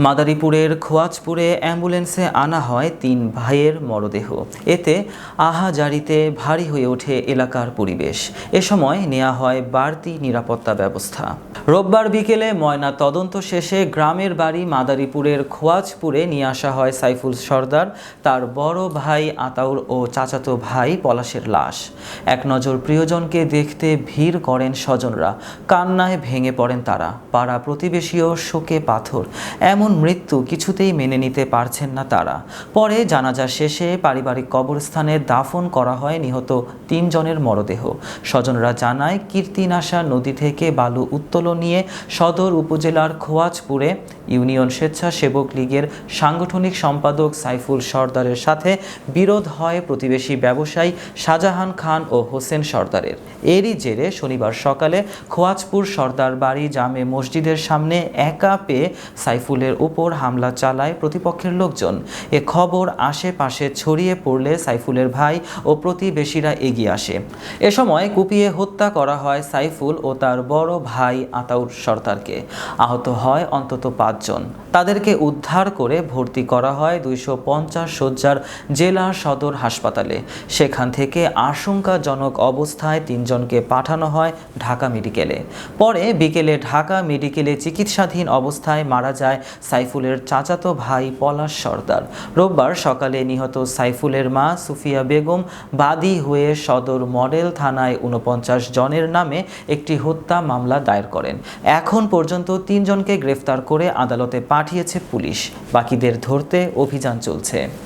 মাদারীপুরের খোয়াজপুরে অ্যাম্বুলেন্সে আনা হয় তিন ভাইয়ের মরদেহ। এতে আহাজারিতে ভারী হয়ে ওঠে এলাকার পরিবেশ। এ সময় নেওয়া হয় বাড়তি নিরাপত্তা ব্যবস্থা। রোববার বিকেলে ময়না তদন্ত শেষে গ্রামের বাড়ি মাদারীপুরের খোয়াজপুরে নিয়ে আসা হয় সাইফুল সর্দার, তার বড় ভাই আতাউর ও চাচাতো ভাই পলাশের লাশ। এক নজর প্রিয়জনকে দেখতে ভিড় করেন স্বজনরা। কান্নায় ভেঙে পড়েন তারা। পাড়া প্রতিবেশীও শোকে পাথর। এমন মৃত্যু কিছুতেই মেনে নিতে পারছেন না তারা। পরে জানাজা শেষে পারিবারিক কবরস্থানে দাফন করা হয় নিহত তিনজনের মরদেহ। স্বজনরা জানায়, কীর্তিনাশা নদী থেকে বালু উত্তোলন নিয়ে সদর উপজেলার খোয়াজপুরে ইউনিয়ন স্বেচ্ছাসেবক লীগের সাংগঠনিক সম্পাদক সাইফুল সর্দারের সাথে বিরোধ হয় প্রতিবেশী ব্যবসায়ী শাহজাহান খান ও হোসেন সর্দারের। এরই জেরে শনিবার সকালে খোয়াজপুর সর্দার বাড়ি জামে মসজিদের সামনে একা পেয়ে সাইফুলের উপর হামলা চালায় প্রতিপক্ষের লোকজন। এ খবর আশেপাশে ছড়িয়ে পড়লে সাইফুলের ভাই ও প্রতিবেশীরা এগিয়ে আসে। এ সময় কুপিয়ে হত্যা করা হয় সাইফুল ও তার বড় ভাই আতাউর সর্দারকে আহত হয় অন্তত পাঁচজন। তাদেরকে উদ্ধার করে ভর্তি করা হয় দুইশো পঞ্চাশ শয্যার জেলা সদর হাসপাতালে। সেখান থেকে আশঙ্কাজনক অবস্থায় তিনজনকে পাঠানো হয় ঢাকা মেডিকেলে। পরে বিকেলে ঢাকা মেডিকেলে চিকিৎসাধীন অবস্থায় মারা যায় সাইফুলের চাচাতো ভাই পলাশ সর্দার। রোববার সকালে নিহত সাইফুলের মা সুফিয়া বেগম বাদী হয়ে সদর মডেল থানায় উনপঞ্চাশ জনের নামে একটি হত্যা মামলা দায়ের করেন। এখন পর্যন্ত তিনজনকে গ্রেফতার করে আদালতে পাঠিয়েছে পুলিশ। বাকিদের ধরতে অভিযান চলছে।